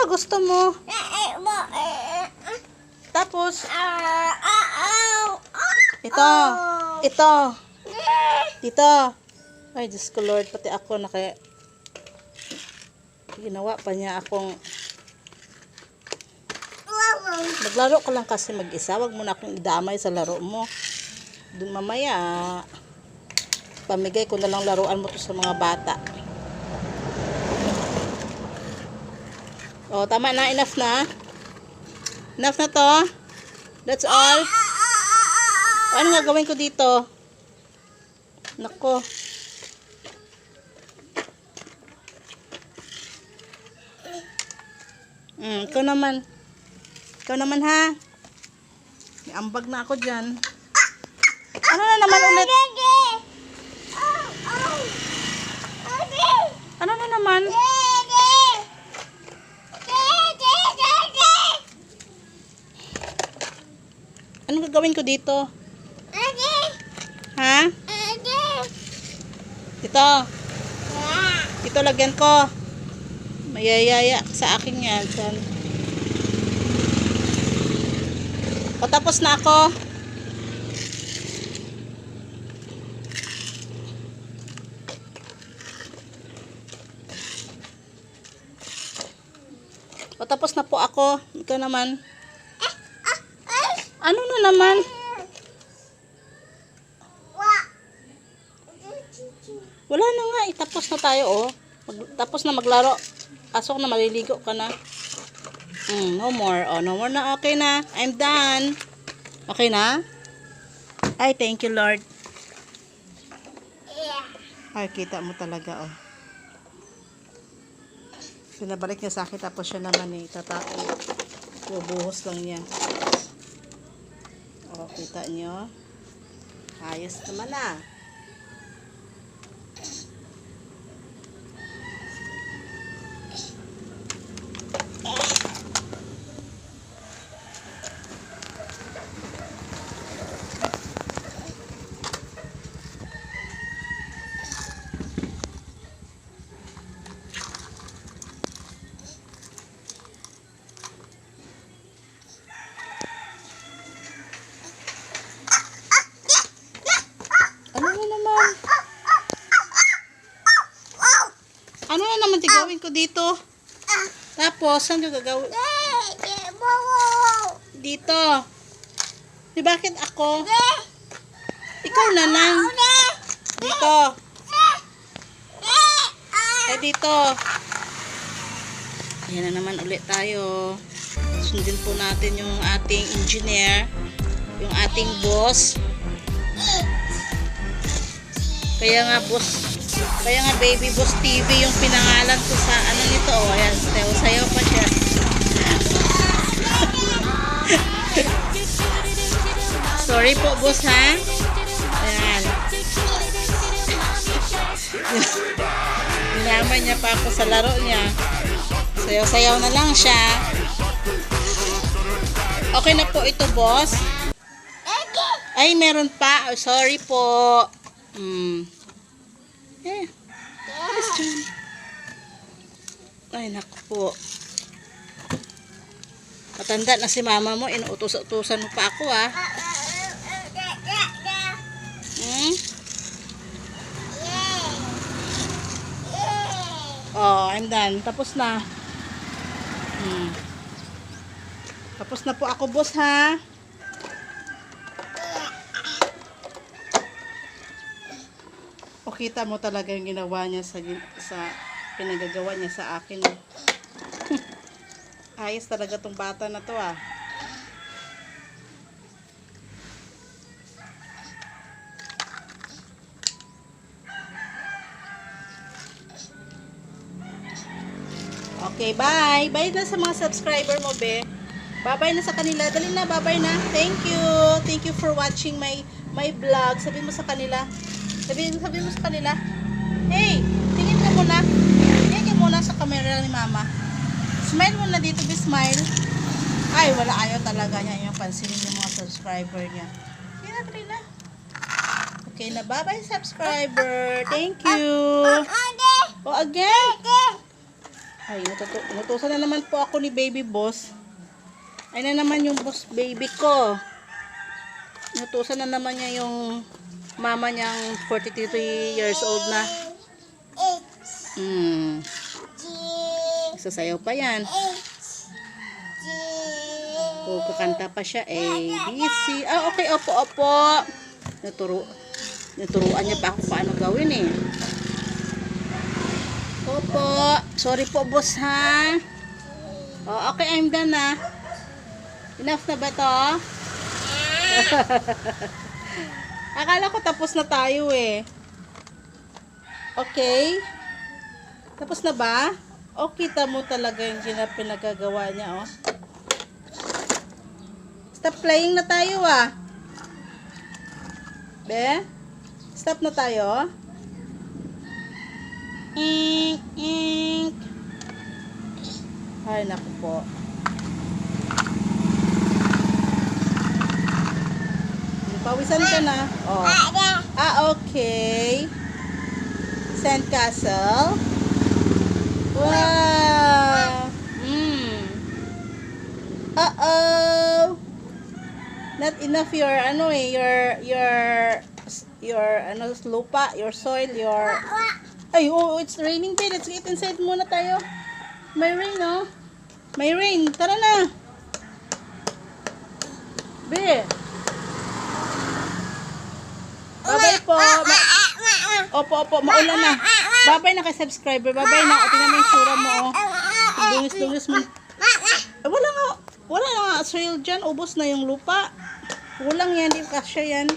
ba gusto mo? Tapos, ito. Ito. Dito. Ay, Diyos ko Lord, pati ako na kaya ginawa pa niya akong Maglaro ka lang kasi mag-isa. Wag mo na akong idamay sa laro mo. Doon mamaya, pamigay ko na lang laruan mo to sa mga bata. Oh, tama na. Enough na. Enough na to. That's all. Ano nga gawin ko dito? Nako. Hmm, ikaw naman. Ikaw naman ha. May ambag na ako dyan. Ano na naman ulit? Ano na naman? Ano gagawin ko dito? Ha? Dito. Dito lagyan ko. Mayayaya sa akin yan. Dyan. O tapos na ako. O tapos na po ako. Ikaw naman. Ano na naman? Wala na nga. eh. Tapos na tayo oh. Tapos na maglaro. Pasok na maliligo ka na. Mm, no more. Oh, no more na. Okay na. I'm done. Okay na? Ay, thank you, Lord. Ay, kita mo talaga, oh. Pinabalik niya sa akin, tapos siya naman eh, tatao. Bubuhos lang niya. Oh, kita niyo. Ayos naman ah. Ano na naman tigawin ko dito? Tapos, saan ko gagawin? Dito. Di bakit ako? Ikaw na lang. Dito. Eh, dito. Ayan na naman ulit tayo. Sundin po natin yung ating engineer. Yung ating boss. Kaya nga boss, kaya nga baby boss TV yung pinangalan ko sa ano nito. Oh, ayan, sayo, sayo pa siya. Sorry po boss ha. Ayan. Dinamay niya pa ako sa laro niya. Sayaw-sayaw na lang siya. Okay na po ito boss. Ay, meron pa. Oh, sorry po. Hmm. Eh. Ay, naku po. Matanda na si mama mo. Inuutos-utusan mo pa ako, ah. Hmm? Oh, I'm done. Tapos na. Hmm. Tapos na po ako, boss, ha? O kita mo talaga yung ginawa niya sa, sa pinagagawa niya sa akin. Ayos talaga tong bata na to ah. Okay, bye. Bye na sa mga subscriber mo, be. Bye-bye na sa kanila. Dali na, bye-bye na. Thank you. Thank you for watching my my vlog. Sabi mo sa kanila. Sabi, sabi mo sa kanila. Hey, tingin ka muna. Tingin ka muna sa camera ni mama. Smile muna dito, be smile. Ay, wala ayaw talaga niya yung pansinin yung mga subscriber niya. Sige na. Okay na, bye-bye subscriber. Thank you. Oh, again. Ay, natutu natusan na naman po ako ni baby boss. Ay na naman yung boss baby ko. Natusan na naman niya yung mama niyang 43 years old na. Hmm. Sasayaw pa yan. O, kakanta pa siya. A, B, C. Ah, okay. Opo, opo. Naturo, naturuan niya pa ako paano gawin eh. Opo. Sorry po, boss, ha? Oh, okay, I'm done na. Enough na ba to? Akala ko tapos na tayo eh. Okay? Tapos na ba? O, kita mo talaga yung gina pinagagawa niya, oh. Stop playing na tayo, ah. Be? Stop na tayo. Ink, ink. Ay, naku po. Pawisan ka na. Oh. Ah, okay. Sandcastle. Wow. Mm. Uh-oh. Not enough your ano eh, your your your ano lupa, your soil, your Ay, oh, it's raining din. Let's get inside muna tayo. May rain, oh. May rain. Tara na. Be. Bye-bye po. Ma- opo, opo. Maulan na. Bye-bye na kay subscriber. Bye-bye na. O, tingnan mo yung sura mo, oh. Dungis-dungis mo. Eh, wala nga. Wala nga soil dyan. Ubos na yung lupa. Kulang yan. Di kasya yan.